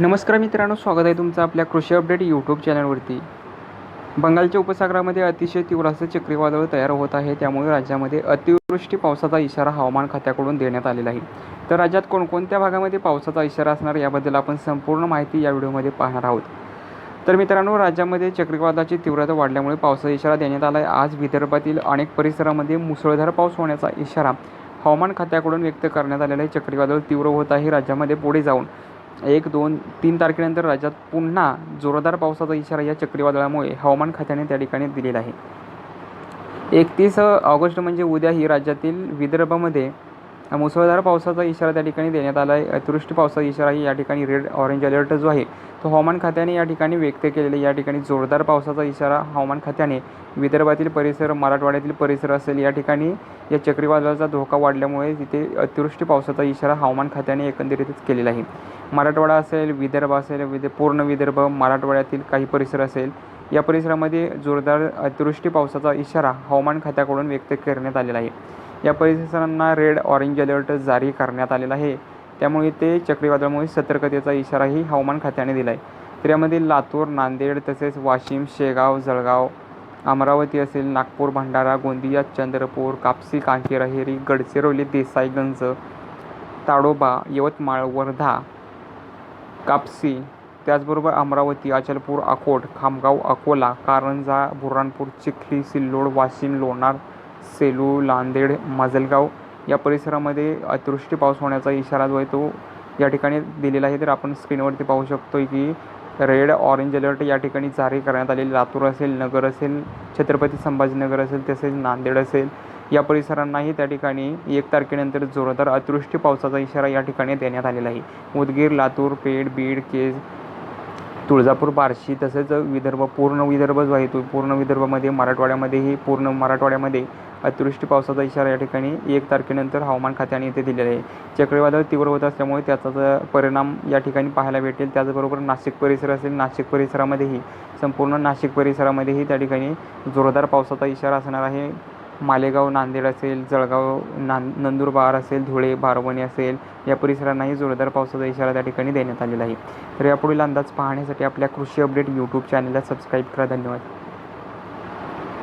नमस्कार मित्रांनो स्वागत आहे तुमचं आपल्या कृषी अपडेट यूट्यूब चॅनलवरती बंगालच्या उपसागरामध्ये अतिशय तीव्र असं चक्रीवादळ तयार होत आहे त्यामुळे राज्यामध्ये अतिवृष्टी पावसाचा इशारा हवामान खात्याकडून देण्यात आलेला आहे. तर राज्यात कोणकोणत्या भागामध्ये पावसाचा इशारा असणार याबद्दल आपण संपूर्ण माहिती या व्हिडिओमध्ये पाहणार आहोत. तर मित्रांनो राज्यामध्ये चक्रीवादळाची तीव्रता वाढल्यामुळे पावसाचा इशारा देण्यात आला आहे आज विदर्भातील अनेक परिसरामध्ये मुसळधार पाऊस होण्याचा इशारा हवामान खात्याकडून व्यक्त करण्यात आलेला आहे. चक्रीवादळ तीव्र होत आहे राज्यामध्ये पुढे जाऊन. एक दोन तीन तारखेनंतर राज्यात पुन्हा जोरदार पावसाचा इशारा या चक्रीवादळामुळे हवामान खात्याने त्या ठिकाणी दिलेला आहे. एकतीस ऑगस्ट म्हणजे उद्या ही राज्यातील विदर्भामध्ये मुसळधार पावसाचा इशारा त्या ठिकाणी देण्यात आला आहे. अतिवृष्टी पावसाचा इशाराही या ठिकाणी रेड ऑरेंज अलर्ट जो आहे तो हवामान खात्याने या ठिकाणी व्यक्त केलेला आहे. या ठिकाणी जोरदार पावसाचा इशारा हवामान खात्याने विदर्भातील परिसर मराठवाड्यातील परिसर असेल या ठिकाणी या चक्रीवादळाचा धोका वाढल्यामुळे तिथे अतिवृष्टी पावसाचा इशारा हवामान खात्याने एकंदरीतच केलेला आहे. मराठवाडा असेल विदर्भ असेल विद पूर्ण विदर्भ मराठवाड्यातील काही परिसर असेल या परिसरामध्ये जोरदार अतिवृष्टी पावसाचा इशारा हवामान खात्याकडून व्यक्त करण्यात आलेला आहे. या परिसरांना रेड ऑरेंज अलर्ट जारी करण्यात आलेला आहे. त्यामुळे ते चक्रीवादळामुळे सतर्कतेचा इशाराही हवामान खात्याने दिला आहे तर यामध्ये लातूर नांदेड तसेच वाशिम शेगाव जळगाव अमरावती असेल नागपूर भंडारा गोंदिया चंद्रपूर कापसी कांकेरहेरी गडचिरोली देसाईगंज ताडोबा यवतमाळ वर्धा कापसी त्याचबरोबर अमरावती अचलपूर अकोट खामगाव अकोला कारंजा बुऱ्हाणपूर चिखली सिल्लोड वाशिम लोणार सेलू नांदेड माजलगाव या परिसरामध्ये अतिवृष्टी पाऊस होण्याचा इशारा जो आहे तो या ठिकाणी दिलेला आहे. तर आपण स्क्रीनवरती पाहू शकतो की रेड ऑरेंज अलर्ट या ठिकाणी जारी करण्यात आलेली लातूर असेल नगर असेल छत्रपती संभाजीनगर असेल तसेच नांदेड असेल या परिसरांनाही त्या ठिकाणी एक तारखेनंतर जोरदार अतिवृष्टी पावसाचा इशारा या ठिकाणी देण्यात आलेला आहे. उदगीर लातूर पेड बीड केज तुळजापूर बार्शी तसेच विदर्भ पूर्ण विदर्भ जो आहे तो पूर्ण विदर्भामध्ये मराठवाड्यामध्येही पूर्ण मराठवाड्यामध्ये अतिवृष्टी पावसाचा इशारा या ठिकाणी एक तारखेनंतर हवामान खात्याने इथे दिलेला आहे. चक्रीवादळ तीव्र होत असल्यामुळे त्याचा परिणाम या ठिकाणी पाहायला भेटेल त्याचबरोबर नाशिक परिसर असेल नाशिक परिसरामध्येही संपूर्ण नाशिक परिसरामध्येही त्या ठिकाणी जोरदार पावसाचा इशारा असणार आहे. मालेगाव नांदेड असेल जळगाव नां नंदुरबार असेल धुळे बारवणी असेल या परिसरांनाही जोरदार पावसाचा इशारा त्या ठिकाणी देण्यात आलेला आहे. तर यापुढील अंदाज पाहण्यासाठी आपल्या कृषी अपडेट यूट्यूब चॅनलला सबस्क्राईब करा. धन्यवाद.